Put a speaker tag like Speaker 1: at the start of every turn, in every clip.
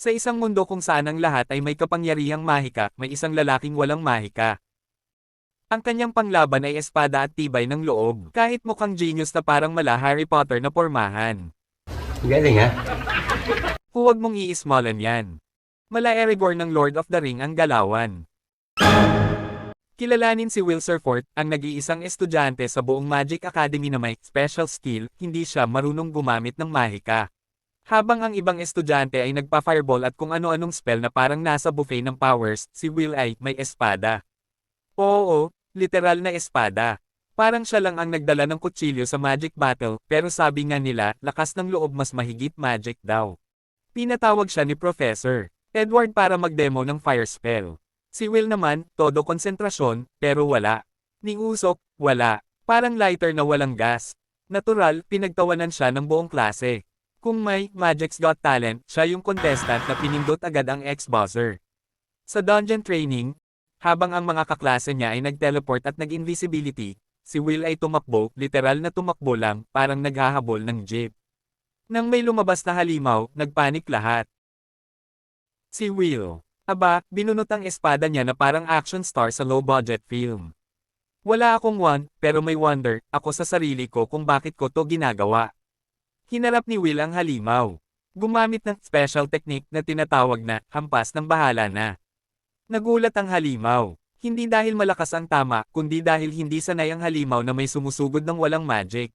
Speaker 1: Sa isang mundo kung saan ang lahat ay may kapangyarihang mahika, may isang lalaking walang mahika. Ang kanyang panglaban ay espada at tibay ng loob, kahit mukhang genius na parang mala Harry Potter na pormahan.
Speaker 2: Galing ha?
Speaker 1: Huwag mong i-smallan yan. Mala Erebor ng Lord of the Ring ang galawan. Kilalanin si Will Surfort, ang nag-iisang estudyante sa buong Magic Academy na may special skill, hindi siya marunong gumamit ng mahika. Habang ang ibang estudyante ay nagpa-fireball at kung ano-anong spell na parang nasa buffet ng powers, si Will ay may espada. Oo, literal na espada. Parang siya lang ang nagdala ng kutsilyo sa magic battle, pero sabi nga nila, lakas ng loob mas mahigit magic daw. Pinatawag siya ni Professor Edward para mag-demo ng fire spell. Si Will naman, todo konsentrasyon, pero wala. Ni Usok, wala. Parang lighter na walang gas. Natural, pinagtawanan siya ng buong klase. Kung may Magic's Got Talent, siya yung contestant na pinindot agad ang ex-buzzer. Sa dungeon training, habang ang mga kaklase niya ay nag-teleport at nag-invisibility, si Will ay tumakbo, literal na tumakbo lang, parang naghahabol ng jeep. Nang may lumabas na halimaw, nagpanik lahat. Si Will. Aba, binunot ang espada niya na parang action star sa low-budget film. Wala akong one, pero may wonder, ako sa sarili ko kung bakit ko to ginagawa. Hinarap ni Will ang halimaw. Gumamit ng special technique na tinatawag na hampas ng bahala na. Nagulat ang halimaw. Hindi dahil malakas ang tama, kundi dahil hindi sanay ang halimaw na may sumusugod ng walang magic.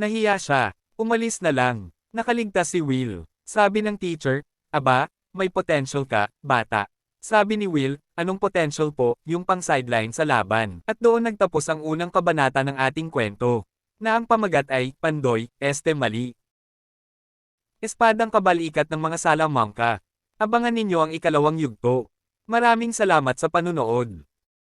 Speaker 1: Nahiya siya. Umalis na lang. Nakaligtas si Will. Sabi ng teacher, Aba, may potential ka, bata. Sabi ni Will, anong potential po, yung pang sideline sa laban. At doon nagtapos ang unang kabanata ng ating kwento. Na ang pamagat ay, Pandoy, Este Mali. Espadang kabalikat ng mga salamangka. Abangan ninyo ang ikalawang yugto. Maraming salamat sa panunood.